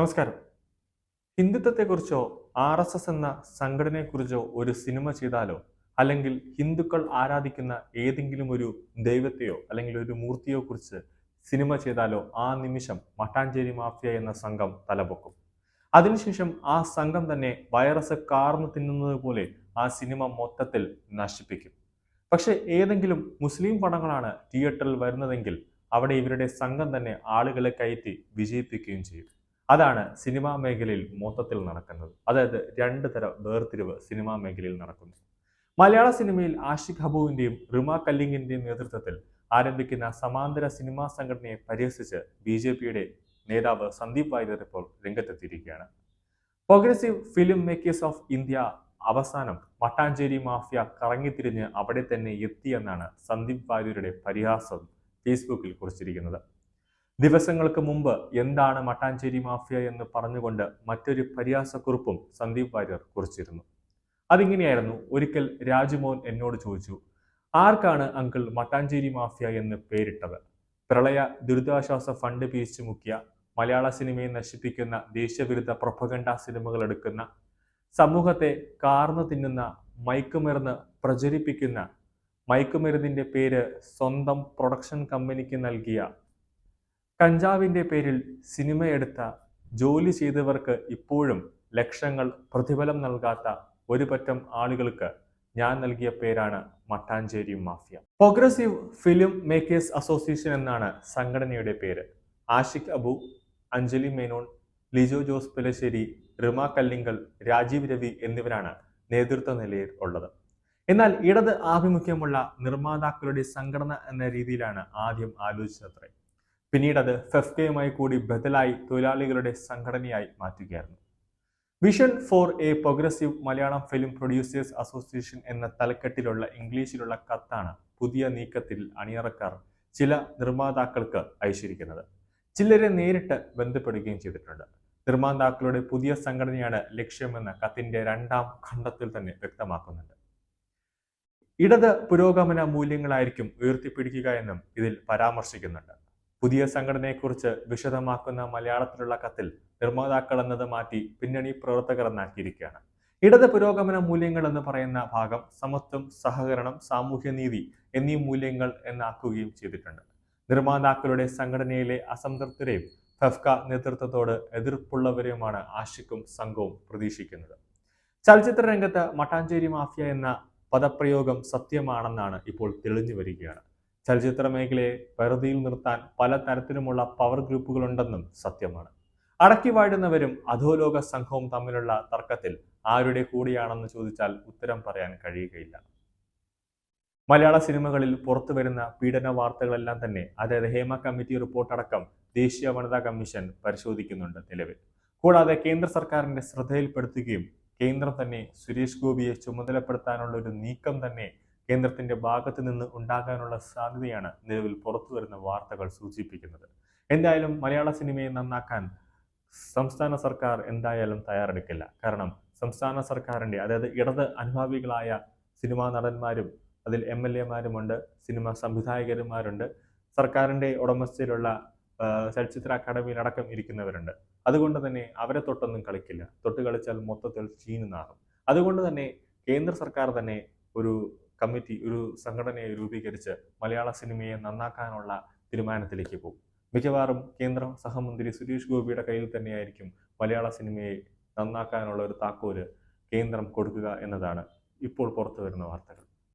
നമസ്കാരം. ഹിന്ദുത്വത്തെക്കുറിച്ചോ R S S എന്ന സംഘടനയെക്കുറിച്ചോ ഒരു സിനിമ ചെയ്താലോ അല്ലെങ്കിൽ ഹിന്ദുക്കൾ ആരാധിക്കുന്ന ഏതെങ്കിലും ഒരു ദൈവത്തെയോ അല്ലെങ്കിൽ ഒരു മൂർത്തിയോ കുറിച്ച് സിനിമ ചെയ്താലോ ആ നിമിഷം മട്ടാഞ്ചേരി മാഫിയ എന്ന സംഘം തലപൊക്കും. അതിനുശേഷം ആ സംഘം തന്നെ വൈറസ് കാർന്നു തിന്നുന്നത് പോലെ ആ സിനിമ മൊത്തത്തിൽ നശിപ്പിക്കും. പക്ഷെ ഏതെങ്കിലും മുസ്ലിം പടങ്ങളാണ് തിയേറ്ററിൽ വരുന്നതെങ്കിൽ അവിടെ ഇവരുടെ സംഘം തന്നെ ആളുകളെ കയറ്റി വിജയിപ്പിക്കുകയും ചെയ്യും. അതാണ് സിനിമാ മേഖലയിൽ മൊത്തത്തിൽ നടക്കുന്നത്. അതായത് രണ്ട് തരം വേർതിരിവ് സിനിമാ മേഖലയിൽ നടക്കുന്നു. മലയാള സിനിമയിൽ ആഷിഖ് ഹബുവിന്റെയും റിമ കല്ലിങ്ങിന്റെയും നേതൃത്വത്തിൽ ആരംഭിക്കുന്ന സമാന്തര സിനിമാ സംഘടനയെ പരിഹസിച്ച് ബി ജെ പിയുടെ നേതാവ് സന്ദീപ് വാര്യർ ഇപ്പോൾ രംഗത്തെത്തിയിരിക്കുകയാണ്. Progressive film makers of India അവസാനം മട്ടാഞ്ചേരി മാഫിയ കറങ്ങിത്തിരിഞ്ഞ് അവിടെ തന്നെ എത്തിയെന്നാണ് സന്ദീപ് വാര്യരുടെ പരിഹാസം ഫേസ്ബുക്കിൽ കുറിച്ചിരിക്കുന്നത്. ദിവസങ്ങൾക്ക് മുമ്പ് എന്താണ് മട്ടാഞ്ചേരി മാഫിയ എന്ന് പറഞ്ഞുകൊണ്ട് മറ്റൊരു പരിഹാസക്കുറിപ്പും സന്ദീപ് വാര്യർ കുറിച്ചിരുന്നു. അതിങ്ങനെയായിരുന്നു ഒരിക്കൽ രാജ്മോഹൻ എന്നോട് ചോദിച്ചു ആർക്കാണ് അങ്കിൾ മട്ടാഞ്ചേരി മാഫിയ എന്ന് പേരിട്ടത്? പ്രളയ ദുരിതാശ്വാസ ഫണ്ട് പിരിച്ചു മുക്കിയ മലയാള സിനിമയെ നശിപ്പിക്കുന്ന ദേശവിരുദ്ധ പ്രൊപ്പഗണ്ട സിനിമകൾ എടുക്കുന്ന സമൂഹത്തെ കാർന്നു തിന്നുന്ന മയക്കുമരുന്ന് പ്രചരിപ്പിക്കുന്ന മയക്കുമരുന്നിന്റെ പേര് സ്വന്തം പ്രൊഡക്ഷൻ കമ്പനിക്ക് നൽകിയ കഞ്ചാവിന്റെ പേരിൽ സിനിമയെടുത്ത ജോലി ചെയ്തവർക്ക് ഇപ്പോഴും ലക്ഷങ്ങൾ പ്രതിഫലം നൽകാത്ത ഒരു പറ്റം ആളുകൾക്ക് ഞാൻ നൽകിയ പേരാണ് Mattancherry mafia. Progressive film makers association എന്നാണ് സംഘടനയുടെ പേര്. ആഷിഖ് അബു അഞ്ജലി മേനോൻ ലിജോ ജോസ് പിലശ്ശേരി റിമ കല്ലിങ്കൽ രാജീവ് രവി എന്നിവരാണ് നേതൃത്വ നിലയിൽ ഉള്ളത്. എന്നാൽ ഇടത് ആഭിമുഖ്യമുള്ള നിർമ്മാതാക്കളുടെ സംഘടന എന്ന രീതിയിലാണ് ആദ്യം ആലോചിച്ചത്രേ പിന്നീട് അത് ഫെഫ്കയുമായി കൂടി ബദലായി തൊഴിലാളികളുടെ സംഘടനയായി മാറ്റുകയായിരുന്നു. Vision for a progressive Malayalam film producers association എന്ന തലക്കെട്ടിലുള്ള ഇംഗ്ലീഷിലുള്ള കത്താണ് പുതിയ നീക്കത്തിൽ അണിയറക്കാർ ചില നിർമ്മാതാക്കൾക്ക് അയച്ചിരിക്കുന്നത്. ചിലരെ നേരിട്ട് ബന്ധപ്പെടുകയും ചെയ്തിട്ടുണ്ട്. നിർമ്മാതാക്കളുടെ പുതിയ സംഘടനയാണ് ലക്ഷ്യമെന്ന് കത്തിന്റെ രണ്ടാം ഖണ്ഡത്തിൽ തന്നെ വ്യക്തമാക്കുന്നുണ്ട്. ഇടത് പുരോഗമന മൂല്യങ്ങളായിരിക്കും ഉയർത്തിപ്പിടിക്കുക എന്നും ഇതിൽ പരാമർശിക്കുന്നുണ്ട്. പുതിയ സംഘടനയെക്കുറിച്ച് വിശദമാക്കുന്ന മലയാളത്തിലുള്ള കത്തിൽ നിർമ്മാതാക്കൾ എന്നത് മാറ്റി പിന്നണി പ്രവർത്തകർ എന്നാക്കിയിരിക്കുകയാണ് ഇടത് പുരോഗമന മൂല്യങ്ങൾ എന്ന് പറയുന്ന ഭാഗം സമത്വം സഹകരണം സാമൂഹ്യനീതി എന്നീ മൂല്യങ്ങൾ എന്നാക്കുകയും ചെയ്തിട്ടുണ്ട്. നിർമ്മാതാക്കളുടെ സംഘടനയിലെ അസംതൃപ്തരെയും ഫെഫ്ക നേതൃത്വത്തോട് എതിർപ്പുള്ളവരെയുമാണ് ആഷിക്കും സംഘവും പ്രതീക്ഷിക്കുന്നത്. ചലച്ചിത്ര രംഗത്ത് മട്ടാഞ്ചേരി മാഫിയ എന്ന പദപ്രയോഗം സത്യമാണെന്നാണ് ഇപ്പോൾ തെളിഞ്ഞു വരികയാണ്. ചലച്ചിത്ര മേഖലയെ പരിധിയിൽ നിർത്താൻ പല തരത്തിലുമുള്ള പവർ ഗ്രൂപ്പുകളുണ്ടെന്നും സത്യമാണ്. അടക്കി വാഴുന്നവരും അധോലോക സംഘവും തമ്മിലുള്ള തർക്കത്തിൽ ആരുടെ കൂടിയാണെന്ന് ചോദിച്ചാൽ ഉത്തരം പറയാൻ കഴിയുകയില്ല. മലയാള സിനിമകളിൽ പുറത്തു വരുന്ന പീഡന വാർത്തകളെല്ലാം തന്നെ അതായത് ഹേമ കമ്മിറ്റി റിപ്പോർട്ട് അടക്കം ദേശീയ വനിതാ കമ്മീഷൻ പരിശോധിക്കുന്നുണ്ട് നിലവിൽ. കൂടാതെ കേന്ദ്ര സർക്കാരിന്റെ ശ്രദ്ധയിൽപ്പെടുത്തുകയും കേന്ദ്രം തന്നെ സുരേഷ് ഗോപിയെ ചുമതലപ്പെടുത്താനുള്ള ഒരു നീക്കം തന്നെ കേന്ദ്രത്തിന്റെ ഭാഗത്ത് നിന്ന് ഉണ്ടാകാനുള്ള സാധ്യതയാണ് നിലവിൽ പുറത്തു വരുന്ന വാർത്തകൾ സൂചിപ്പിക്കുന്നത്. എന്തായാലും മലയാള സിനിമയെ നന്നാക്കാൻ സംസ്ഥാന സർക്കാർ എന്തായാലും തയ്യാറെടുക്കില്ല. കാരണം സംസ്ഥാന സർക്കാരിന്റെ അതായത് ഇടത് അനുഭാവികളായ സിനിമാ നടന്മാരും അതിൽ എം എൽ എമാരുമുണ്ട് സിനിമാ സംവിധായകന്മാരുണ്ട് സർക്കാരിന്റെ ഉടമസ്ഥയിലുള്ള ചലച്ചിത്ര അക്കാദമിയിൽ അടക്കം ഇരിക്കുന്നവരുണ്ട്. അതുകൊണ്ട് തന്നെ അവരെ തൊട്ടൊന്നും കളിക്കില്ല. തൊട്ട് കളിച്ചാൽ മൊത്തത്തിൽ ചീഞ്ഞു നാറും. അതുകൊണ്ട് തന്നെ കേന്ദ്ര സർക്കാർ തന്നെ ഒരു കമ്മിറ്റി ഒരു സംഘടനയെ രൂപീകരിച്ച് മലയാള സിനിമയെ നന്നാക്കാനുള്ള തീരുമാനത്തിലേക്ക് പോകും. മിക്കവാറും കേന്ദ്ര സഹമന്ത്രി സുരേഷ് ഗോപിയുടെ കയ്യിൽ തന്നെയായിരിക്കും മലയാള സിനിമയെ നന്നാക്കാനുള്ള ഒരു താക്കോൽ കേന്ദ്രം കൊടുക്കുക എന്നതാണ് ഇപ്പോൾ പുറത്തു വരുന്ന വാർത്തകൾ.